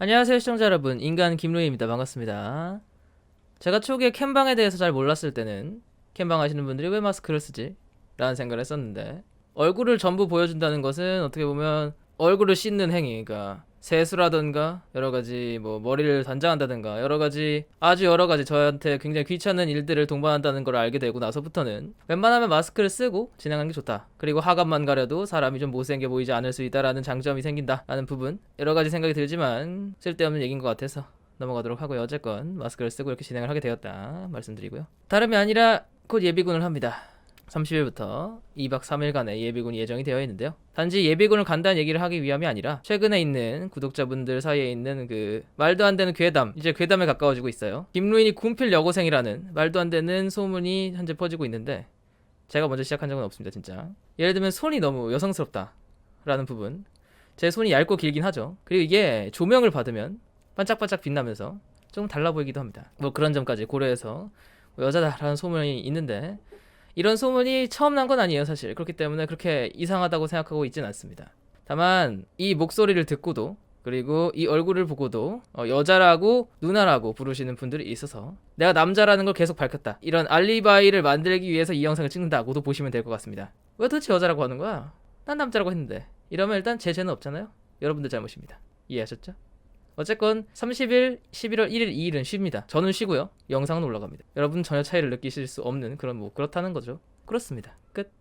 안녕하세요 시청자 여러분. 인간 김로희입니다. 반갑습니다. 제가 초기에 캠방에 대해서 잘 몰랐을 때는 캠방 하시는 분들이 왜 마스크를 쓰지? 라는 생각을 했었는데 얼굴을 전부 보여준다는 것은 어떻게 보면 얼굴을 씻는 행위 그러니까 세수라든가 여러 가지 뭐 머리를 단장한다든가 여러 가지 아주 여러 가지 저한테 굉장히 귀찮은 일들을 동반한다는 걸 알게 되고 나서부터는 웬만하면 마스크를 쓰고 진행하는 게 좋다. 그리고 하관만 가려도 사람이 좀 못생겨 보이지 않을 수 있다라는 장점이 생긴다라는 부분 여러 가지 생각이 들지만 쓸데없는 얘기인 것 같아서 넘어가도록 하고요. 어쨌건 마스크를 쓰고 이렇게 진행을 하게 되었다 말씀드리고요. 다름이 아니라 곧 예비군을 합니다. 30일부터 2박 3일간의 예비군이 예정이 되어 있는데요. 단지 예비군을 간다는 얘기를 하기 위함이 아니라 최근에 있는 구독자분들 사이에 있는 그 말도 안 되는 괴담, 이제 괴담에 가까워지고 있어요. 김루인이 군필 여고생이라는 말도 안 되는 소문이 현재 퍼지고 있는데 제가 먼저 시작한 적은 없습니다, 진짜. 예를 들면 손이 너무 여성스럽다라는 부분. 제 손이 얇고 길긴 하죠. 그리고 이게 조명을 받으면 반짝반짝 빛나면서 좀 달라 보이기도 합니다. 뭐 그런 점까지 고려해서 뭐 여자다라는 소문이 있는데 이런 소문이 처음 난 건 아니에요, 사실. 그렇기 때문에 그렇게 이상하다고 생각하고 있지는 않습니다. 다만 이 목소리를 듣고도 그리고 이 얼굴을 보고도 어, 여자라고 누나라고 부르시는 분들이 있어서 내가 남자라는 걸 계속 밝혔다. 이런 알리바이를 만들기 위해서 이 영상을 찍는다고도 보시면 될 것 같습니다. 왜 도대체 여자라고 하는 거야? 난 남자라고 했는데. 이러면 일단 제 죄는 없잖아요. 여러분들 잘못입니다. 이해하셨죠? 어쨌건 30일, 11월 1일, 2일은 쉽니다. 저는 쉬고요. 영상은 올라갑니다. 여러분 전혀 차이를 느끼실 수 없는 그런 뭐 그렇다는 거죠. 그렇습니다. 끝.